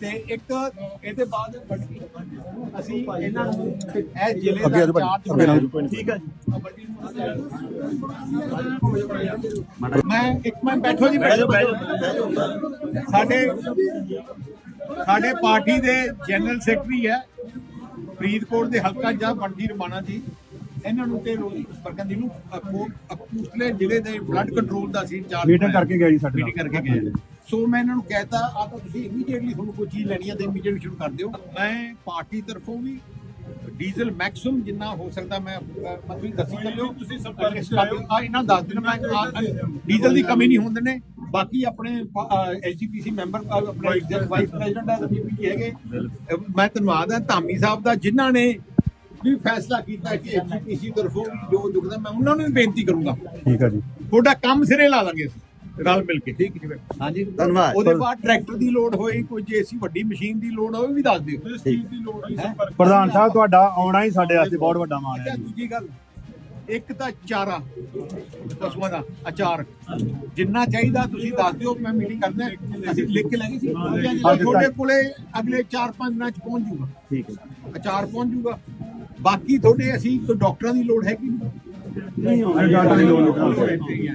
ਤੇ ਇੱਕ ਇਹਦੇ ਬਾਅਦ ਅਸੀਂ ਇਹਨਾਂ ਨੂੰ ਇਹ ਜ਼ਿਲ੍ਹੇ ਅੱਗੇ ਆ ਦਾ ਜਾਓ ਚਾਰਜ ਭਾਜੀ, ਅੱਗੇ ਆ ਜਾਓ। ਠੀਕ ਹੈ ਜੀ। ਮੈਂ ਇੱਕ ਮਿੰਟ ਬੈਠੋ ਜੀ ਬੈਠੋ। ਸਾਡੇ ਸਾਡੇ ਪਾਰਟੀ ਦੇ ਜਨਰਲ ਸੈਕਟਰੀ ਹੈ ਫਰੀਦਕੋਟ ਦੇ ਹਲਕਾ ਜਾ ਬੰਟੀ ਰਮਾਣਾ ਜੀ। ਇਹਨਾਂ ਨੂੰ ਤੇ ਬਰਕੰਦੀ ਨੂੰ ਅਕੂਸਲੇ ਜ਼ਿਲ੍ਹੇ ਦੇ ਫਲੱਡ ਕੰਟਰੋਲ ਦਾ ਸੀ ਚਾਰ Meeting ਕਰਕੇ ਗਏ ਜੀ ਸਾਡੇ ਨਾਲ। ਮੀਟਿੰਗ ਕਰਕੇ ਗਏ। ਸੋ ਮੈਂ ਇਹਨਾਂ ਨੂੰ ਕਹਿਤਾ ਆ ਤਾਂ ਤੁਸੀਂ ਇਮੀਡੀਏਟਲੀ ਤੁਹਾਨੂੰ ਕੋਈ ਚੀਜ਼ ਲੈਣੀ ਹੈ ਤੇ ਇਮੀਡੀਏਟਲੀ ਸ਼ੁਰੂ ਕਰ ਦਿਓ। ਮੈਂ ਪਾਰਟੀ ਤਰਫੋਂ ਵੀ ਡੀਜ਼ਲ ਮੈਕਸਿਮਮ ਜਿੰਨਾ ਹੋ ਸਕਦਾ ਮੈਂ ਮਤਲਬ ਦੱਸੀ ਚੱਲਿਓ। ਤੁਸੀਂ ਸੰਪਰਕ ਆ ਇਹਨਾਂ ਨੂੰ ਦੱਸ ਦੇਣਾ ਮੈਂ ਡੀਜ਼ਲ ਦੀ ਕਮੀ ਨਹੀਂ ਹੋਣ ਦਿੰਦੇ। ਬਾਕੀ ਆਪਣੇ ਐਸਜੀਪੀਸੀ ਮੈਂਬਰ ਆਪਣੇ ਵਾਈਸ ਪ੍ਰੈਜ਼ੀਡੈਂਟ ਆ ਬੀਪੀ ਹੈਗੇ। ਮੈਂ ਧੰਨਵਾਦ ਹਾਂ ਧਾਮੀ ਸਾਹਿਬ ਦਾ ਜਿਨ੍ਹਾਂ ਨੇ ਵੀ ਫੈਸਲਾ ਕੀਤਾ ਕਿ ਐਸਜੀਪੀਸੀ ਤਰਫੋਂ ਜੋ ਦੁਖਦਾ ਮੈਂ ਉਹਨਾਂ ਨੂੰ ਵੀ ਬੇਨਤੀ ਕਰੂੰਗਾ। ਠੀਕ ਹੈ ਜੀ। ਤੁਹਾਡਾ ਕੰਮ ਸਿਰੇ ਲਾ ਅਸੀਂ ਰਲ ਮਿਲ ਕੇ ਠੀਕ ਜੀ ਹਾਂਜੀ ਧੰਨਵਾਦ। ਉਹਦੇ ਬਾਅਦ ਟਰੈਕਟਰ ਦੀ ਲੋਡ ਹੋਈ ਕੋਈ ਜੇਸੀ ਵੱਡੀ ਮਸ਼ੀਨ ਦੀ ਲੋਡ ਹੋਵੇ ਵੀ ਦੱਸ ਦਿਓ। ਹੈਂ? ਪ੍ਰਧਾਨ ਸਾਹਿਬ ਤੁਹਾਡਾ ਆਉਣਾ ਹੀ ਸਾਡੇ ਵਾਸਤੇ ਬਹੁਤ ਵੱਡਾ ਮਾਣ ਹੈ ਜੀ। ਦੂਜੀ ਗੱਲ ਇੱਕ ਤਾਂ ਚਾਰਾ ਪਸ਼ੂਆਂ ਦਾ ਅਚਾਰ। ਜਿੰਨਾ ਚਾਹੀਦਾ ਤੁਸੀਂ ਦੱਸ ਦਿਓ ਮੈਂ ਮੀਟਿੰਗ ਕਰਦਾ ਅਸੀਂ ਲਿਖ ਕੇ ਲੈ ਗਏ ਸੀ। ਤੁਹਾਡੇ ਕੋਲੇ ਅਗਲੇ 4-5 ਦਿਨਾਂ ਚ ਪਹੁੰਚ ਜੂਗਾ। ਠੀਕ ਹੈ ਅਚਾਰ ਪਹੁੰਚ ਜੂਗਾ। ਬਾਕੀ ਤੁਹਾਡੇ ਅਸੀਂ ਕੋਈ ਡਾਕਟਰਾਂ ਦੀ ਲੋੜ ਹੈ ਕਿ ਨਹੀਂ ਡਾਟਾ ਦੀ ਲੋੜ ਨਹੀਂ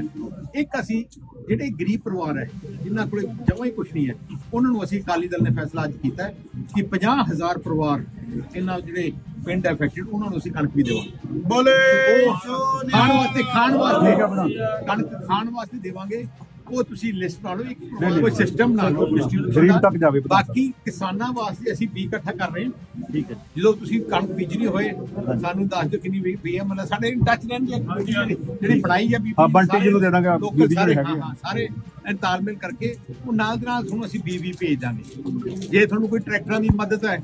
ਇੱਕ ਅਸੀਂ ਜਿਹੜੇ ਗਰੀਬ ਪਰਿਵਾਰ ਹੈ ਜਿਨ੍ਹਾਂ ਕੋਲੇ ਜਮਾਂ ਹੀ ਕੁਝ ਨਹੀਂ ਹੈ ਉਹਨਾਂ ਨੂੰ ਅਸੀਂ ਅਕਾਲੀ ਦਲ ਨੇ ਫੈਸਲਾ ਅੱਜ ਕੀਤਾ ਹੈ ਕਿ 50000 ਪਰਿਵਾਰ ਇਹਨਾਂ ਜਿਹੜੇ ਪਿੰਡ ਐਫੈਕਟਡ ਉਹਨਾਂ ਨੂੰ ਅਸੀਂ ਕਣਕ ਵੀ ਦੇਵਾਂਗੇ। ਬੋਲੇ! ਖਾਣ ਵਾਸਤੇ ਖਾਣ ਵਾਸਤੇ ਕਣਕ ਖਾਣ ਵਾਸਤੇ ਦੇਵਾਂਗੇ। ਉਹ ਤੁਸੀਂ ਲਿਸਟ ਬਣਾ ਲਓ ਇੱਕ ਕੋਈ ਸਿਸਟਮ ਬਣਾ ਲਓ ਗਰੀਬ। ਤੱਕ ਜਾਵੇ ਬਾਕੀ ਕਿਸਾਨਾਂ ਵਾਸਤੇ ਅਸੀਂ ਬੀ ਇਕੱਠਾ ਕਰ ਰਹੇ ਹਾਂ। ਠੀਕ ਹੈ। ਜਦੋਂ ਤੁਸੀਂ ਕਣਕ ਬੀਜਣੀ ਹੋਏ ਸਾਨੂੰ ਦੱਸ ਦਿਓ ਕਿੰਨੀ ਪੀਐਮ ਮਤਲਬ ਸਾਡੇ ਇਨ ਟੱਚ ਰਹਿਣਗੇ। ਜਿਹੜੀ ਜਿਹੜੀ ਬਣਾਈ ਹੈ ਬੀਬੀ ਹਾਂ, ਬੰਟੀ ਜੀ ਨੂੰ ਦੇ ਦਾਂਗੇ, ਬੀਬੀ ਜੀ ਸਾਰੇ ਹੈਗੇ ਹਾਂ। ਹਾਂ ਸਾਰੇ ਤਾਲਮੇਲ ਕਰਕੇ ਉਹ ਨਾਲ ਦੇ ਨਾਲ ਤੁਹਾਨੂੰ ਅਸੀਂ ਬੀਬੀ ਭੇਜ ਦਾਂਗੇ। ਜੇ ਤੁਹਾਨੂੰ ਕੋਈ ਟਰੈਕਟਰਾਂ ਦੀ ਮਦਦ ਹੈ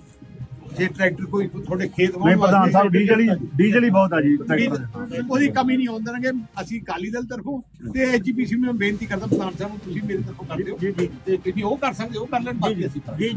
ਜੇ ਟਰੈਕਟਰ ਕੋਈ ਤੁਹਾਡੇ ਖੇਤ ਨਹੀਂ ਪ੍ਰਧਾਨ ਸਾਹਿਬ ਡੀਜ਼ਲ ਹੀ ਡੀਜ਼ਲ ਹੀ ਬਹੁਤ ਆ ਜੀ ਟਰੈਕਟਰ ਉਹਦੀ ਕਮੀ ਨਹੀਂ ਹੋਣ ਦੇਣਗੇ। ਅਸੀਂ ਅਕਾਲੀ ਦਲ ਤਰਫੋਂ ਤੇ ਐਚਪੀਸੀ ਨੂੰ ਮੈਂ ਬੇਨਤੀ ਕਰਦਾ ਪ੍ਰਧਾਨ ਸਾਹਿਬ ਨੂੰ ਤੁਸੀਂ ਮੇਰੇ ਤਰਫੋਂ ਕਰ ਦਿਓ ਤੇ ਕਿਉਂਕਿ ਉਹ ਕਰ ਸਕਦੇ ਉਹ ਕਰ ਲੈਣ ਬਾਕੀ ਅਸੀਂ ਜੀ।